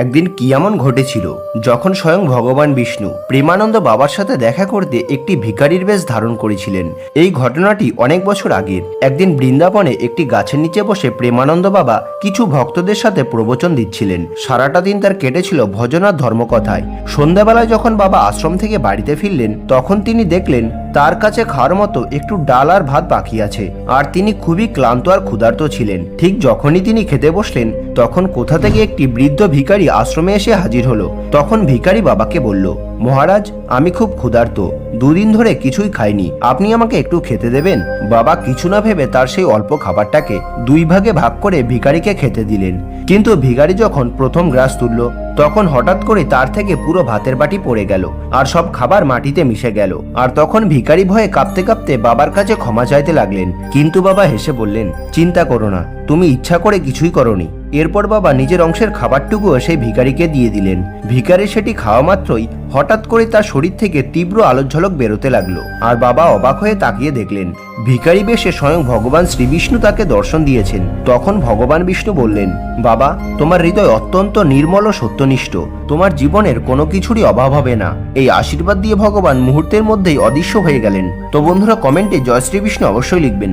একদিন কি এমন ঘটেছিল? যখন স্বয়ং ভগবান বিষ্ণু প্রেমানন্দ বাবার সাথে দেখা করতে একটি ভিখারির বেশ ধারণ করেছিলেন, এই ঘটনাটি অনেক বছর আগের। একদিন বৃন্দাবনে একটি গাছের নিচে বসে প্রেমানন্দ বাবা কিছু ভক্তদের সাথে প্রবচন দিচ্ছিলেন। সারাটা দিন তার কেটেছিল ভজনার ধর্মকথায়। সন্ধ্যাবেলায় যখন বাবা আশ্রম থেকে বাড়িতে ফিরলেন, তখন তিনি দেখলেন তার কাছে খাওয়ার মতো একটু ডাল আর ভাত বাকি আছে। আর তিনি খুবই ক্লান্ত আর ক্ষুধার্ত ছিলেন। ঠিক যখনই তিনি খেতে বসলেন, তখন কোথা থেকে একটি বৃদ্ধ ভিখারি আশ্রমে এসে হাজির হলো। তখন ভিখারি বাবাকে বলল, মহারাজ, আমি খুব ক্ষুধার্ত। দুদিন ধরে কিছুই খাইনি। আপনি আমাকে একটু খেতে দেবেন? বাবা কিছু না ভেবে তার সেই অল্প খাবারটাকে দুই ভাগে ভাগ করে ভিখারিকে খেতে দিলেন। কিন্তু ভিখারি যখন প্রথম গ্রাস তুলল তখন হঠাৎ করে তার থেকে পুরো ভাতের বাটি পড়ে গেল, আর সব খাবার মাটিতে মিশে গেল। আর তখন ভিখারি ভয়ে কাঁপতে কাঁপতে বাবার কাছে ক্ষমা চাইতে লাগলেন। কিন্তু বাবা হেসে বললেন, চিন্তা করো না, তুমি ইচ্ছা করে কিছুই করনি। এরপর বাবা নিজের অংশের খাবারটুকুও সেই ভিখারিকে দিয়ে দিলেন। ভিখারি সেটি খাওয়া মাত্রই হঠাৎ করে তার শরীর থেকে তীব্র আলোর ঝলক বেরোতে লাগল আর বাবা অবাক হয়ে তাকিয়ে দেখলেন, ভিখারি বেশে স্বয়ং ভগবান শ্রীবিষ্ণু তাকে দর্শন দিয়েছেন। তখন ভগবান বিষ্ণু বললেন, বাবা, তোমার হৃদয় অত্যন্ত নির্মল ও সত্যনিষ্ঠ। তোমার জীবনের কোনো কিছুরই অভাব হবে না। এই আশীর্বাদ দিয়ে ভগবান মুহূর্তের মধ্যেই অদৃশ্য হয়ে গেলেন। তো বন্ধুরা, কমেন্টে জয় শ্রীবিষ্ণু অবশ্যই লিখবেন।